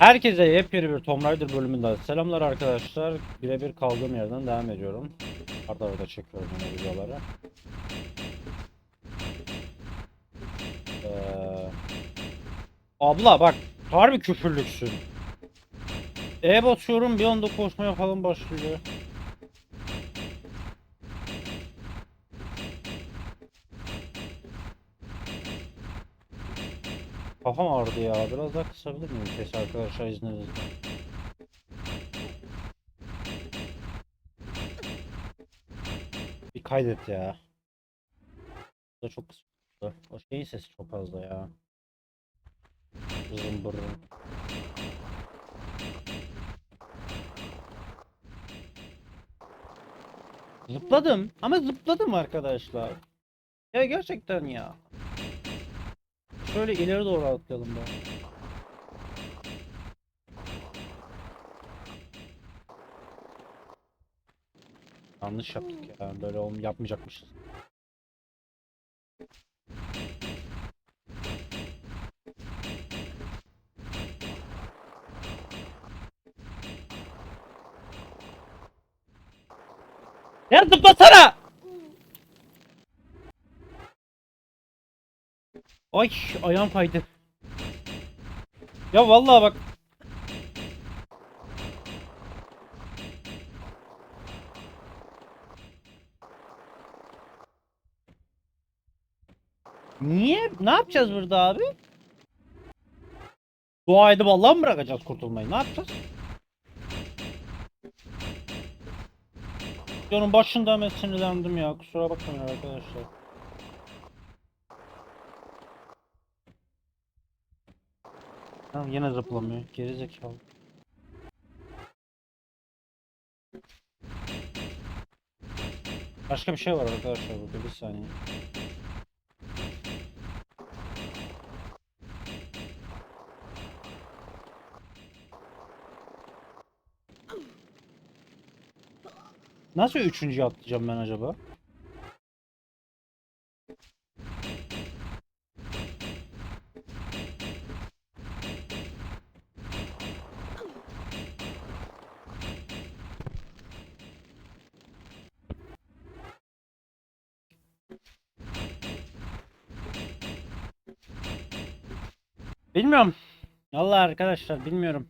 Herkese yepyeni bir Tomb Raider bölümünden selamlar arkadaşlar. Birebir kaldığım yerden devam ediyorum. Arda arada çekiyorum yine videoları. Ee, abla bak harbi küfürlüksün. E basıyorum bir anda koşmaya falan başlıyor. Kafam ağrıdı ya. Biraz daha kısabilir miyim sesi arkadaşlar izninizle? Bir kaydet ya. Bu da çok kısa. O şeyin sesi çok fazla ya. Zım bırrım. Zıpladım ama zıpladım arkadaşlar. Ya gerçekten ya. Şöyle ileri doğru atlayalım bari. Yanlış yaptık ya. Böyle olm yapmayacakmışız. Ya zıplasana! Ay ayağım kaydı. Ya vallahi bak. Niye? Ne yapacağız burada abi? Dua edip Allah'a mı bırakacağız kurtulmayı? Ne yapacağız? Videonun başında hemen sinirlendim ya. Kusura bakmayın arkadaşlar. Ha, yine zıplamıyor. Geri zekalı. Başka bir şey var arkadaşlar burada bir saniye. Nasıl üçüncüye atlayacağım ben acaba? Bilmiyorum. Allah arkadaşlar bilmiyorum.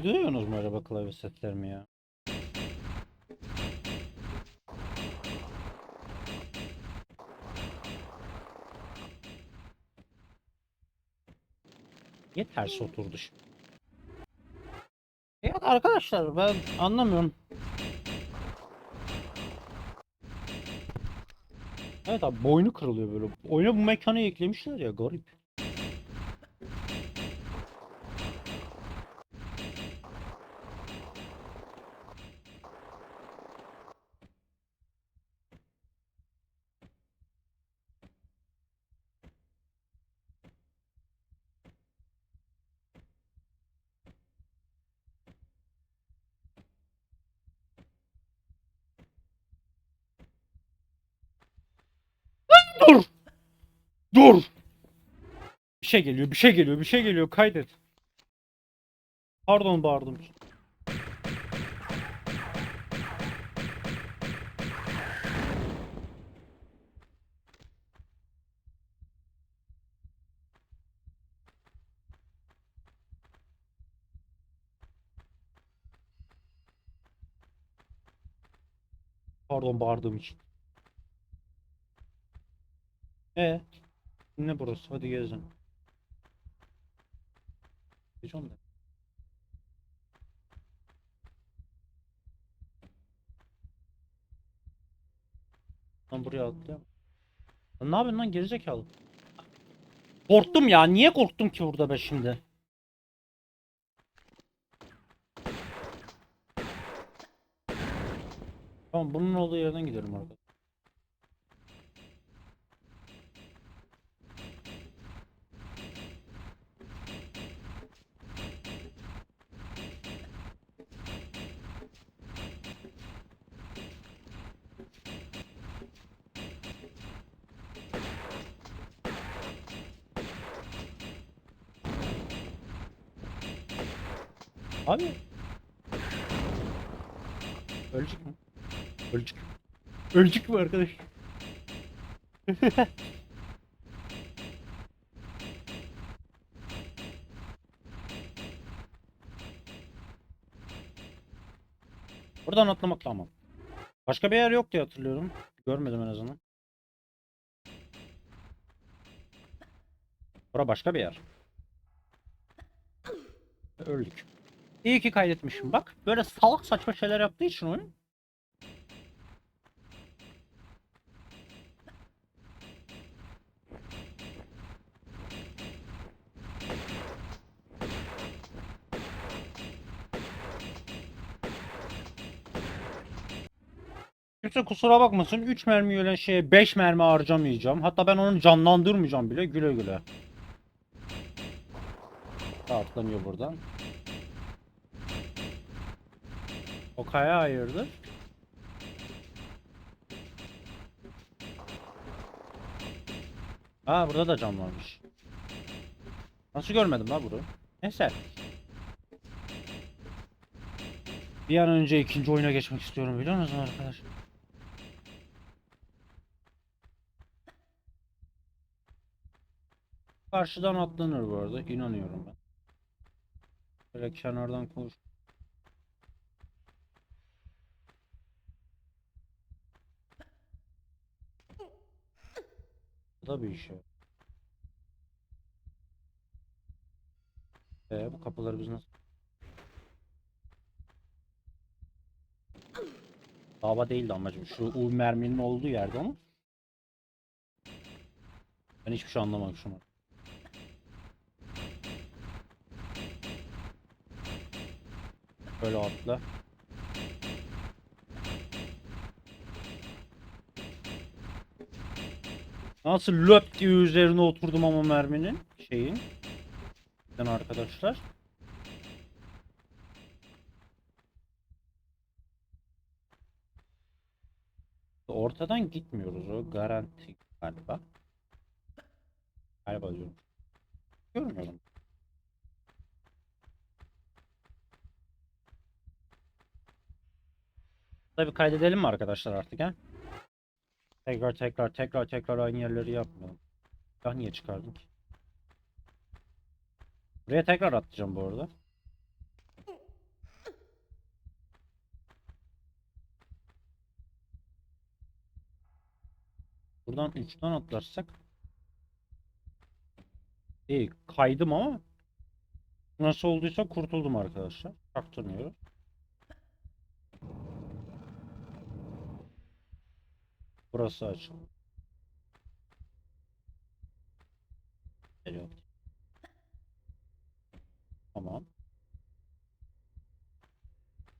Ama Duyuyorsunuz mu acaba klavye setlerimi ya? Niye ters oturdu şimdi? Ya arkadaşlar ben anlamıyorum. Evet abi boynu kırılıyor böyle. Oyuna bu mekanı eklemişler ya garip. Dur! Dur! Bir şey geliyor, bir şey geliyor, bir şey geliyor. Kaydet. Pardon bağırdım. Pardon bağırdığım için. E ne burası? Hadi gezin. Geç onu da. Lan buraya atlayalım. Lan ne yapıyorsun lan gerizekalı? Korktum ya. Niye korktum ki burada ben şimdi? Tamam bunun olduğu yerden gidelim arkadaşlar. Abi. Ölecek mi? Ölecek. Ölecek mi arkadaş? Buradan atlamak tamam. Başka bir yer yok diye hatırlıyorum. Görmedim en azından. Bura başka bir yer. Öldük. İyi ki kaydetmişim bak. Böyle salak saçma şeyler yaptığı için oyun. Kimse kusura bakmasın 3 mermi ölen şeye 5 mermi harcamayacağım. Hatta ben onu canlandırmayacağım bile güle güle. Atlanıyor buradan. O kaya hayırdır? Aa burada da cam varmış. Nasıl görmedim la bunu? Neyse. Bir an önce ikinci oyuna geçmek istiyorum biliyor musunuz arkadaşlar? Karşıdan atlanır bu arada inanıyorum ben. Böyle kenardan koş. Bu da bir işe. Ee, bu kapıları biz nasıl? Dava değildi amacım. Şu U merminin olduğu yerde ama. Ben hiçbir şey anlamadım şunu. Böyle atla. Nasıl löp diye üzerine oturdum ama merminin şeyin. Arkadaşlar. Ortadan gitmiyoruz o garanti galiba. Galiba diyorum. Görmüyorum. Tabii kaydedelim mi arkadaşlar artık ha? Tekrar tekrar tekrar tekrar aynı yerleri yapmayalım. Ya niye çıkardın ki? Buraya tekrar atacağım bu arada. Buradan uçtan atlarsak İyi kaydım ama nasıl olduysa kurtuldum arkadaşlar. Çaktırmıyorum. Burası açıldı. Geliyor. Tamam.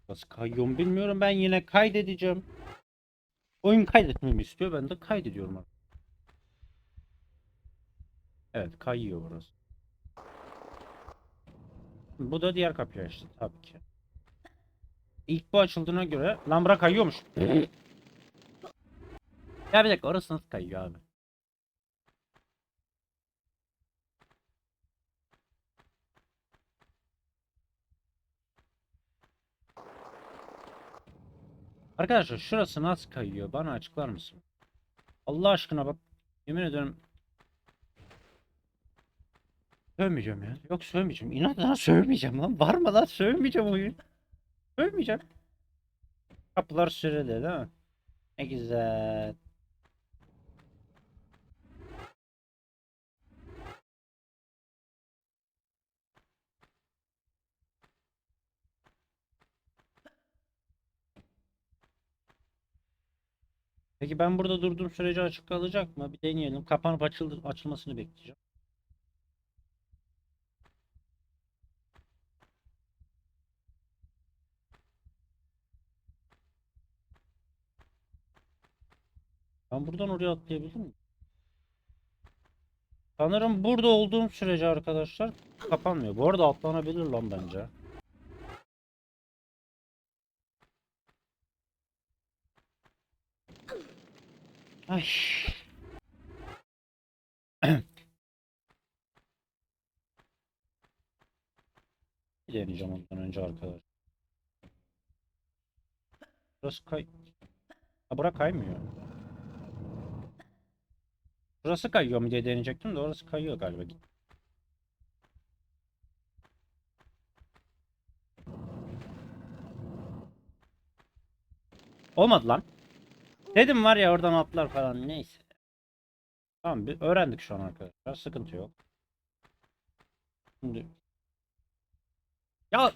Nasıl kayıyor bilmiyorum. Ben yine kaydedeceğim. Oyun kaydetmemi istiyor. Ben de kaydediyorum artık. Evet kayıyor burası. Bu da diğer kapıyı açtı tabii ki. İlk bu açıldığına göre lan bırak kayıyormuş. Ya bir dakika orası nasıl kayıyor abi? Arkadaşlar şurası nasıl kayıyor? Bana açıklar mısın? Allah aşkına bak. Yemin ederim Sövmeyeceğim ya. Yok sövmeyeceğim. İnatla sövmeyeceğim lan. Var mı lan? Sövmeyeceğim oyun. Sövmeyeceğim. Kapılar süreli değil mi? Ne güzel. Peki ben burada durduğum sürece açık kalacak mı? Bir deneyelim. Kapanıp açıldı, açılmasını bekleyeceğim. Ben buradan oraya atlayabilir miyim? Sanırım burada olduğum sürece arkadaşlar kapanmıyor. Bu arada atlanabilir lan bence. Ay. Deneyeceğim ondan önce arkadaşlar. Burası kay... Ha bura kaymıyor. Burası kayıyor mu diye deneyecektim de orası kayıyor galiba. Olmadı lan. Dedim var ya oradan atlar falan neyse. Tamam bir öğrendik şu an arkadaşlar. Sıkıntı yok. Şimdi ya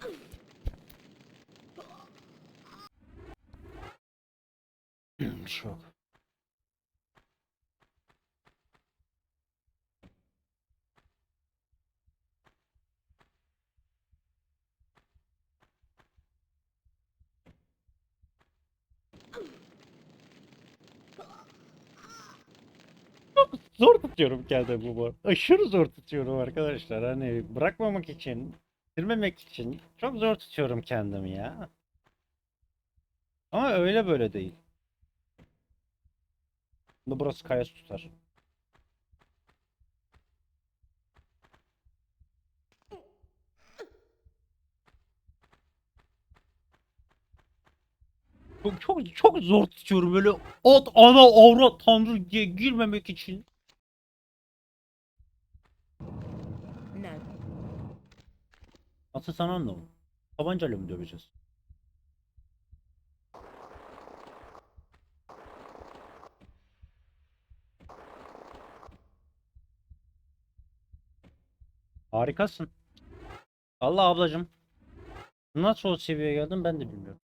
bir. Çok zor tutuyorum kendimi bu. Aşırı zor tutuyorum arkadaşlar. Hani bırakmamak için, bitirmemek için çok zor tutuyorum kendimi ya. Ama öyle böyle değil. Şimdi burası kayası tutar. Çok, çok çok zor tutuyorum böyle at ana avrat tanrı diye girmemek için. Nasıl sana anlamadım. Tabancayla mı döveceğiz? Harikasın. Allah ablacım. Nasıl o seviyeye geldin ben de bilmiyorum.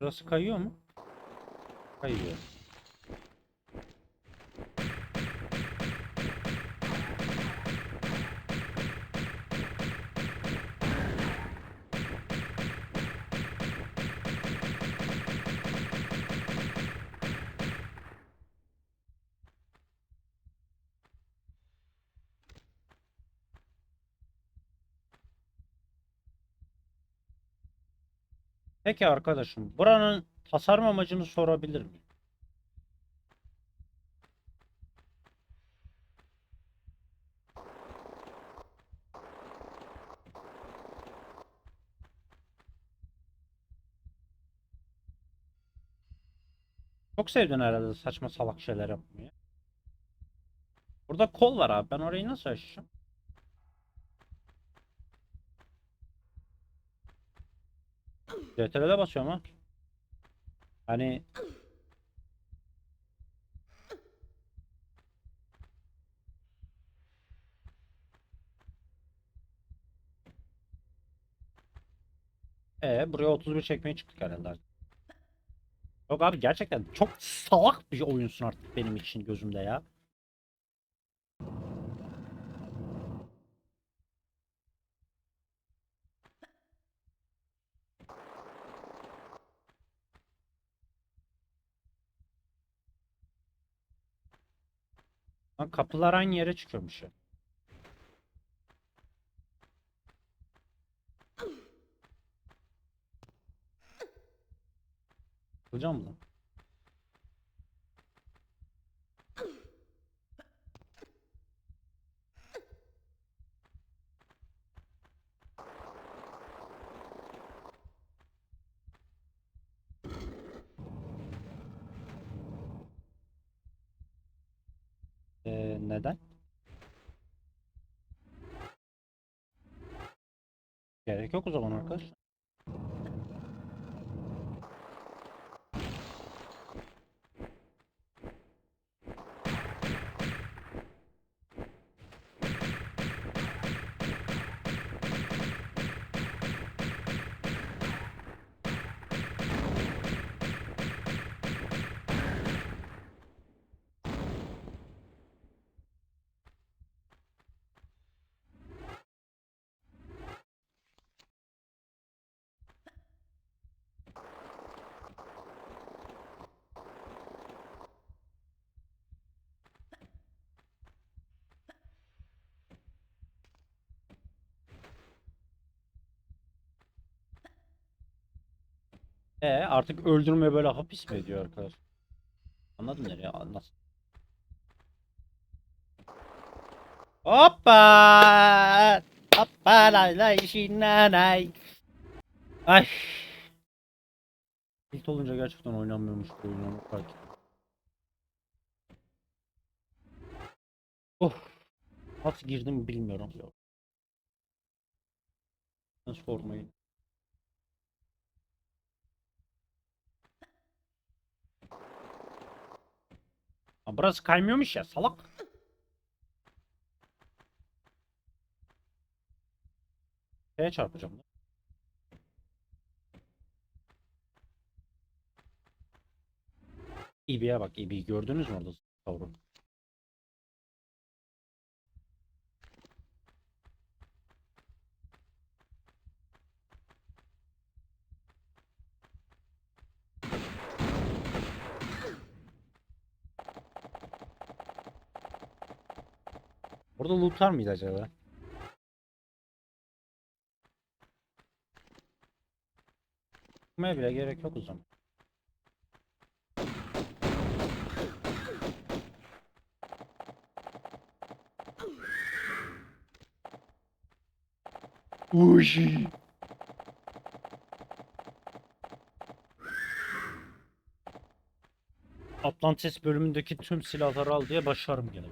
Burası kayıyor mu? Kayıyor. Peki arkadaşım, buranın tasarım amacını sorabilir miyim? Çok sevdin herhalde saçma salak şeyler yapmayı. Burada kol var abi. Ben orayı nasıl açacağım? CTRL'e basıyorum ha. Hani e buraya 31 çekmeye çıktık herhalde. Yok abi gerçekten çok salak bir oyunsun artık benim için gözümde ya. Kapılar aynı yere çıkıyormuş ya. Hocam lan? O zaman E artık öldürme böyle hapis mi ediyor arkadaş? Anladın nereye? Nasıl? Hoppa! Hoppa lay lay şinanay. Ay. İlk olunca gerçekten oynanmıyormuş bu oyun fark ettim. Of. Nasıl girdim bilmiyorum. Nasıl sormayın. Ha, burası kaymıyormuş ya salak. Şeye çarpacağım. İbi'ye bak İbi'yi gördünüz mü orada kavru? Orada loot var mıydı acaba? Çıkmaya bile gerek yok o zaman. Uy. Atlantis bölümündeki tüm silahları al diye başarım gene.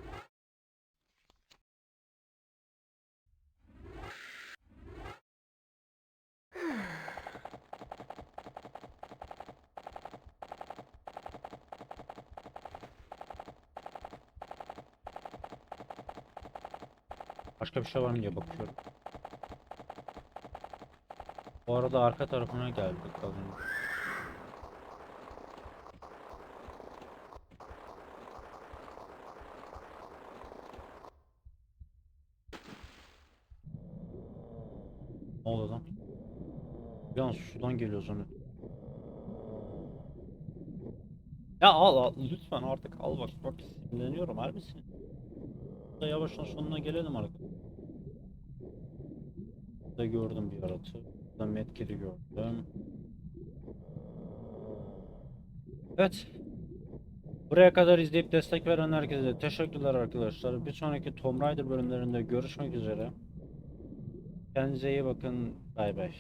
Başka bir şey var mı diye bakıyorum. Bu arada arka tarafına geldik az. Ne oluyor lan? An sudan geliyor sonra. Ya al al lütfen artık al bak bak sinirleniyorum harbi sin- Da yavaştan sonuna gelelim artık. Da gördüm bir yaratı. Da medkit'i gördüm. Evet. Buraya kadar izleyip destek veren herkese teşekkürler arkadaşlar. Bir sonraki Tomb Raider bölümlerinde görüşmek üzere. Kendinize iyi bakın. Bay bay.